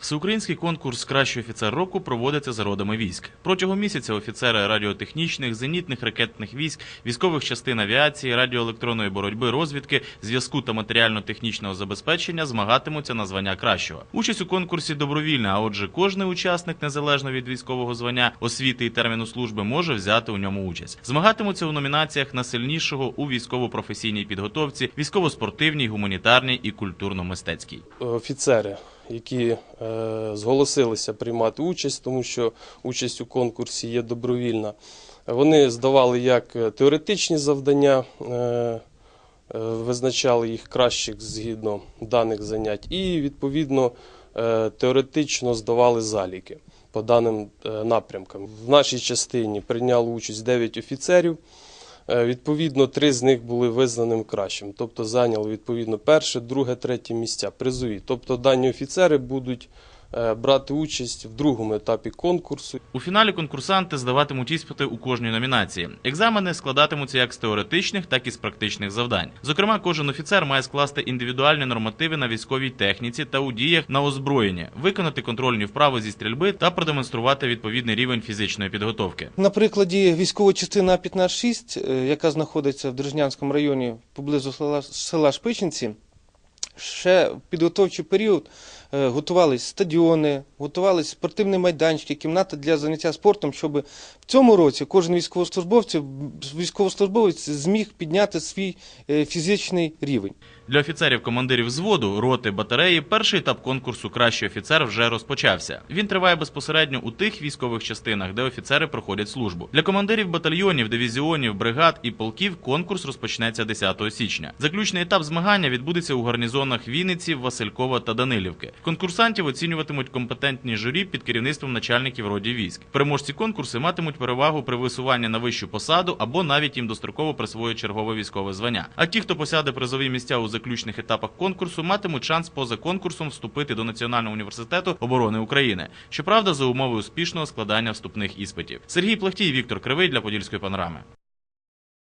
Всеукраїнський конкурс Кращий офіцер року проводиться за родами військ. Протягом місяця офіцери радіотехнічних, зенітних ракетних військ, військових частин авіації, радіоелектронної боротьби, розвідки, зв'язку та матеріально-технічного забезпечення змагатимуться на звання кращого. Участь у конкурсі добровільна, а отже, кожний учасник, незалежно від військового звання, освіти і терміну служби, може взяти у ньому участь. Змагатимуться у номінаціях на сильнішого у військово-професійній підготовці, військово-спортивній, гуманітарній і культурно-мистецькій. офіцери, які е, зголосилися приймати участь, тому що участь у конкурсі є добровільна. Вони здавали як е, теоретичні завдання, е, визначали їх кращих згідно даних занять, і відповідно теоретично здавали заліки по даним напрямкам. В нашій частині прийняло участь 9 офіцерів. Е, Відповідно, три з них були визнаним кращим, тобто зайняли відповідно перше, друге, третє місця, призові. Тобто дані офіцери будуть брати участь в другому етапі конкурсу. У фіналі конкурсанти здаватимуть іспити у кожній номінації. Екзамени складатимуться як з теоретичних, так і з практичних завдань. Зокрема, кожен офіцер має скласти індивідуальні нормативи на військовій техніці та у діях на озброєнні, виконати контрольні вправи зі стрільби та продемонструвати відповідний рівень фізичної підготовки. На прикладі військової частини А-15-6, е, яка знаходиться в Держнянському районі поблизу села, села Шпичинці, ще в підготовчий період готувалися готувались стадіони, готувались спортивні майданчики, кімната для заняття спортом, щоб в цьому році кожен військовослужбовець, військовослужбовець зміг підняти свій е, фізичний рівень. Для офіцерів командирів взводу, роти, батареї перший етап конкурсу Кращий офіцер вже розпочався. Він триває безпосередньо у тих військових частинах, де офіцери проходять службу. Для командирів батальйонів, дивізіонів, бригад і полків конкурс розпочнеться 10 січня. Заключний етап змагання відбудеться у гарнізонах Вінниці, Василькова та Данилівки. Конкурсантів оцінюватимуть компетентні журі під керівництвом начальників родів військ. Переможці конкурсу матимуть перевагу при висуванні на вищу посаду або навіть їм достроково присвоїть чергове військове звання. А ті, хто посяде призові місця у заключних етапах конкурсу, матимуть шанс поза конкурсом вступити до Національного університету оборони України. Щоправда, за умови успішного складання вступних іспитів. Сергій Плахтій, Віктор Кривий для Подільської панорами.